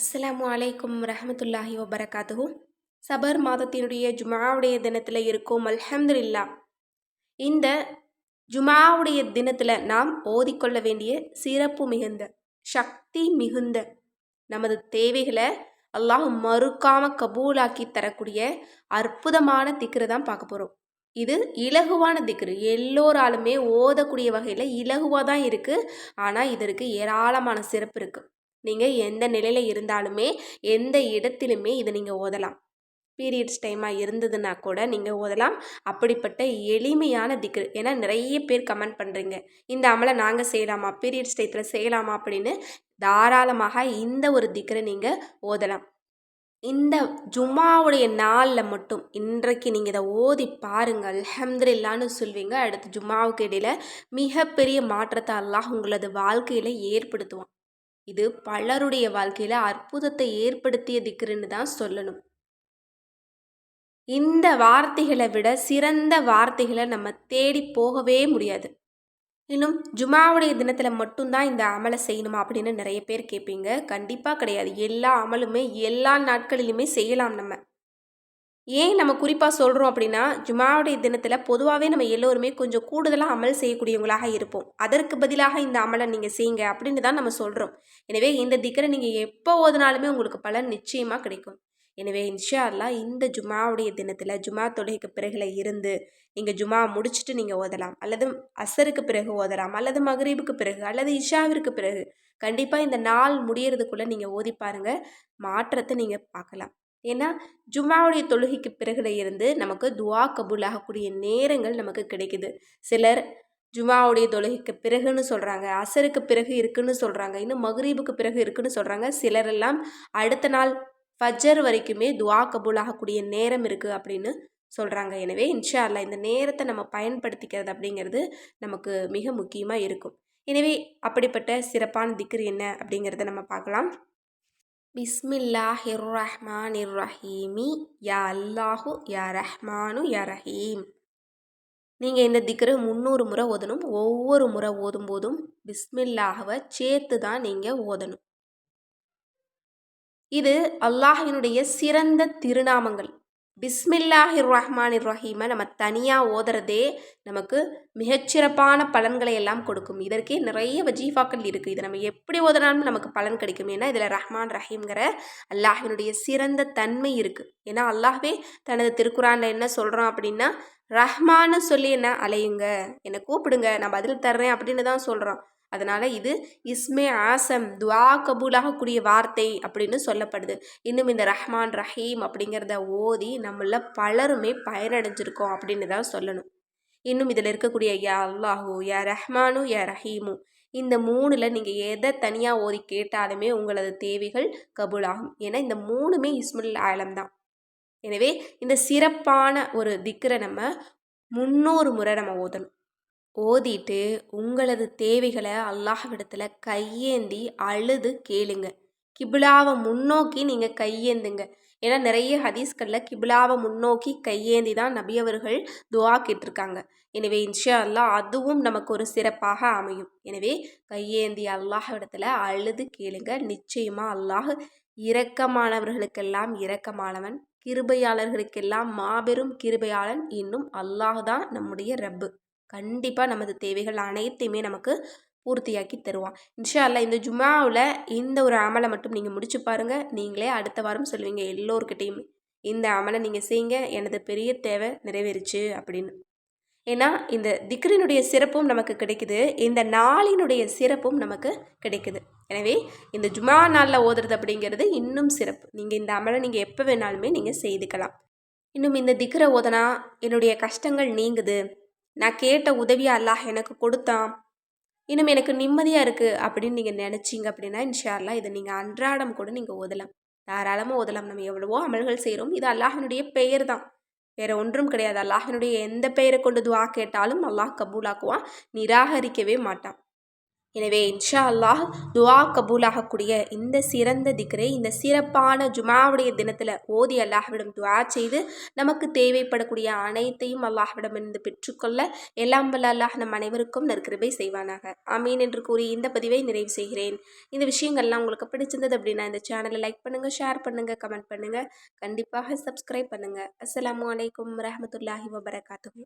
அஸ்ஸலாமு அலைக்கும் ரஹமத்துல்லாஹி வபரகாத்துஹு. சபர் மாதத்தினுடைய ஜுமாவுடைய தினத்தில் இருக்கும் அல்ஹம்துல்லா இந்த ஜுமாவுடைய தினத்தில் நாம் ஓதிக்கொள்ள வேண்டிய சிறப்பு மிகுந்த சக்தி மிகுந்த நமது தேவைகளை அல்லாஹ் மறுக்காம கபூலாக்கி தரக்கூடிய அற்புதமான திக்ரு தான் பார்க்க போகிறோம் இது இலகுவான திக்ரு. எல்லோராலுமே ஓதக்கூடிய வகையில் இலகுவாக தான் இருக்குது ஆனால் இதற்கு ஏராளமான சிறப்பு இருக்குது நீங்கள் எந்த நிலையில் இருந்தாலுமே எந்த இடத்திலுமே இதை நீங்கள் ஓதலாம். பீரியட்ஸ் டைமாக இருந்ததுன்னா கூட நீங்கள் ஓதலாம். அப்படிப்பட்ட எளிமையான திக்ரு. ஏன்னா நிறைய பேர் கமெண்ட் பண்ணுறீங்க இந்த அமலை நாங்கள் செய்யலாமா? பீரியட்ஸ் டைத்தில் செய்யலாமா? அப்படின்னு தாராளமாக இந்த ஒரு திக்ரை நீங்கள் ஓதலாம். இந்த ஜும்மாவுடைய நாளில் மட்டும் இன்றைக்கு நீங்கள் இதை ஓதி பாருங்கள் அல்ஹம்துலில்லான்னு சொல்வீங்க. அடுத்து ஜும்மாவுக்கு இடையில் மிகப்பெரிய மாற்றத்தை அல்லாஹ் உங்களது வாழ்க்கையில் ஏற்படுத்துவான். இது பலருடைய வாழ்க்கையில் அற்புதத்தை ஏற்படுத்திய திக்ருன்னு தான் சொல்லணும். இந்த வார்த்தைகளை விட சிறந்த வார்த்தைகளை நம்ம தேடி போகவே முடியாது. இன்னும் ஜுமாவுடைய தினத்தில் மட்டும்தான் இந்த அமலை செய்யணுமா அப்படின்னு நிறைய பேர் கேட்பீங்க கண்டிப்பாக கிடையாது. எல்லா அமலுமே எல்லா நாட்களிலுமே செய்யலாம் நம்ம. ஏன் நம்ம குறிப்பாக சொல்கிறோம் அப்படின்னா ஜுமாவுடைய தினத்தில் பொதுவாகவே நம்ம எல்லோருமே கொஞ்சம் கூடுதலாக அமல் செய்யக்கூடியவங்களாக இருப்போம். அதற்கு பதிலாக இந்த அமலை நீங்கள் செய்யுங்க அப்படின்னு தான் நம்ம சொல்கிறோம் எனவே இந்த திக்கரை நீங்கள் எப்போ ஓதுனாலுமே உங்களுக்கு பலன் நிச்சயமாக கிடைக்கும். எனவே இன்ஷா அல்லா இந்த ஜுமாவுடைய தினத்தில் ஜுமா தொழுகைக்கு பிறகுல இருந்து நீங்கள் ஜுமா முடிச்சுட்டு நீங்கள் ஓதலாம். அல்லது அசருக்கு பிறகு ஓதலாம். அல்லது மகரீபுக்கு பிறகு அல்லது இஷாவிற்கு பிறகு கண்டிப்பாக இந்த நாள் முடியறதுக்குள்ளே நீங்கள் ஓதி பாருங்கள் மாற்றத்தை நீங்கள் பார்க்கலாம். ஏன்னா ஜும்மாவுடைய தொழுகைக்கு பிறகுல இருந்து நமக்கு துவா கபூல் ஆகக்கூடிய நேரங்கள் நமக்கு கிடைக்குது. சிலர் ஜுமாவுடைய தொழுகைக்கு பிறகுன்னு சொல்கிறாங்க அசருக்கு பிறகு இருக்குன்னு சொல்கிறாங்க இன்னும் மகரீபுக்கு பிறகு இருக்குன்னு சொல்கிறாங்க சிலரெல்லாம் அடுத்த நாள் ஃபஜர் வரைக்குமே துவா கபூல் ஆகக்கூடிய நேரம் இருக்குது அப்படின்னு சொல்கிறாங்க எனவே இன்ஷா அல்லா இந்த நேரத்தை நம்ம பயன்படுத்திக்கிறது அப்படிங்கிறது நமக்கு மிக முக்கியமாக இருக்கும். எனவே அப்படிப்பட்ட சிறப்பான திக்ரு என்ன அப்படிங்கிறத நம்ம பார்க்கலாம். பிஸ்மில்லாஹிர் ரஹ்மான் ரஹீமி யா அல்லாஹு யா ரஹ்மானு யா ரஹீம். நீங்கள் இந்த திக்ரு முந்நூறு முறை ஓதணும். ஒவ்வொரு முறை ஓதும்போதும் பிஸ்மில்லாஹவை சேர்த்து தான் நீங்கள் ஓதணும். இது அல்லாஹினுடைய சிறந்த திருநாமங்கள். பிஸ்மில்லாஹிர் ரஹ்மான் ரஹீமை நம்ம தனியாக ஓதுறதே நமக்கு மிகச்சிறப்பான பலன்களை எல்லாம் கொடுக்கும். இதற்கே நிறைய வஜீஃபாக்கள் இருக்குது இதை நம்ம எப்படி ஓதுனாலும் நமக்கு பலன் கிடைக்கும். ஏன்னா இதில் ரஹ்மான் ரஹீம்ங்கிற அல்லாஹினுடைய சிறந்த தன்மை இருக்குது ஏன்னா அல்லாஹ்வே தனது திருக்குறானில் என்ன சொல்கிறோம் அப்படின்னா ரஹ்மான்னு சொல்லி என்ன அலையுங்க? என்னை கூப்பிடுங்க. நான் பதில் தர்றேன் அப்படின்னு தான் சொல்கிறோம் அதனால் இது இஸ்மே ஆசம் துவா கபூலாகக்கூடிய வார்த்தை அப்படின்னு சொல்லப்படுது. இன்னும் இந்த ரஹ்மான் ரஹீம் அப்படிங்கிறத ஓதி நம்மள பலருமே பயனடைஞ்சிருக்கோம் அப்படின்னு தான் சொல்லணும். இன்னும் இதில் இருக்கக்கூடிய யா அல்லாஹூ யா ரஹ்மானு யா ரஹீமு இந்த மூணில் நீங்கள் எதை தனியாக ஓதி கேட்டாலுமே உங்களது தேவைகள் கபூலாகும். ஏன்னா இந்த மூணுமே இஸ்முல் ஆலம் தான். எனவே இந்த சிறப்பான ஒரு திக்கரை நம்ம முன்னூறு முறை நம்ம ஓதணும். ஓதிட்டு உங்களது தேவைகளை அல்லாஹ்விடத்தில் கையேந்தி அழுது கேளுங்க. கிபிலாவை முன்னோக்கி நீங்கள் கையேந்துங்க. ஏன்னா நிறைய ஹதீஸ்களில் கிபிலாவை முன்னோக்கி கையேந்தி தான் நபியவர்கள் துவா கேட்டிருக்காங்க. எனவே இன்ஷா அல்லாஹ் அதுவும் நமக்கு ஒரு சிறப்பாக அமையும். எனவே கையேந்தி அல்லாஹ்விடத்தில் அழுது கேளுங்க. நிச்சயமாக அல்லாஹ் இரக்கமானவர்களுக்கெல்லாம் இரக்கமானவன். கிருபையாளர்களுக்கெல்லாம் மாபெரும் கிருபையாளன். இன்னும் அல்லாஹ் தான் நம்முடைய ரப்பு. கண்டிப்பாக நமது தேவைகள் அனைத்தையுமே நமக்கு பூர்த்தியாக்கி தருவான். இன்ஷா அல்லா இந்த ஜுமாவில் இந்த ஒரு அமலை மட்டும் நீங்கள் முடிச்சு பாருங்கள் நீங்களே அடுத்த வாரம் சொல்லுவீங்க எல்லோருக்கிட்டையும் இந்த அமலை நீங்கள் செய்யுங்க எனது பெரிய தேவை நிறைவேறிச்சு அப்படின்னு. ஏன்னா இந்த திக்ரினுடைய சிறப்பும் நமக்கு கிடைக்குது இந்த நாளினுடைய சிறப்பும் நமக்கு கிடைக்குது. எனவே இந்த ஜுமா நாளில் ஓதுறது அப்படிங்கிறது இன்னும் சிறப்பு. நீங்கள் இந்த அமலை நீங்கள் எப்போ வேணாலுமே நீங்கள் செய்துக்கலாம். இன்னும் இந்த திக்ரை ஓதனா என்னுடைய கஷ்டங்கள் நீங்குது நான் கேட்ட உதவியை அல்லாஹ் எனக்கு கொடுத்தான். இன்னும் எனக்கு நிம்மதியாக இருக்குது அப்படின்னு நீங்கள் நினச்சிங்க அப்படின்னா இன்ஷால்லா இதை நீங்கள் அன்றாடம் கூட நீங்கள் ஓதலாம். தாராளமாக ஓதலாம். நம்ம எவ்வளவோ அமல்கள் செய்கிறோம் இது அல்லாஹனுடைய பெயர் தான். வேறு ஒன்றும் கிடையாது. அல்லாஹனுடைய எந்த பெயரை கொண்டு துவா கேட்டாலும் அல்லாஹ் கபூலாக்குவான் நிராகரிக்கவே மாட்டான். எனவே இன்ஷா அல்லாஹ் துவா கபூலாகக்கூடிய இந்த சிறந்த திக்ரை இந்த சிறப்பான ஜுமாவுடைய தினத்தில் ஓதி அல்லாஹ்விடம் துவா செய்து நமக்கு தேவைப்படக்கூடிய அனைத்தையும் அல்லாஹ்விடம் இருந்து பெற்றுக்கொள்ள எல்லாம் வல்ல அல்லாஹ் நம் அனைவருக்கும் நற்கிருபை செய்வானாக. ஆமீன் என்று கூறி இந்த பதிவை நிறைவு செய்கிறேன். இந்த விஷயங்கள்லாம் உங்களுக்கு பிடிச்சிருந்தது அப்படின்னா இந்த சேனலை லைக் பண்ணுங்கள் ஷேர் பண்ணுங்கள் கமெண்ட் பண்ணுங்கள் கண்டிப்பாக சப்ஸ்கிரைப் பண்ணுங்கள் அஸ்லாம் அலைக்கும் வரமத்துல்லாஹி வபரகாத்து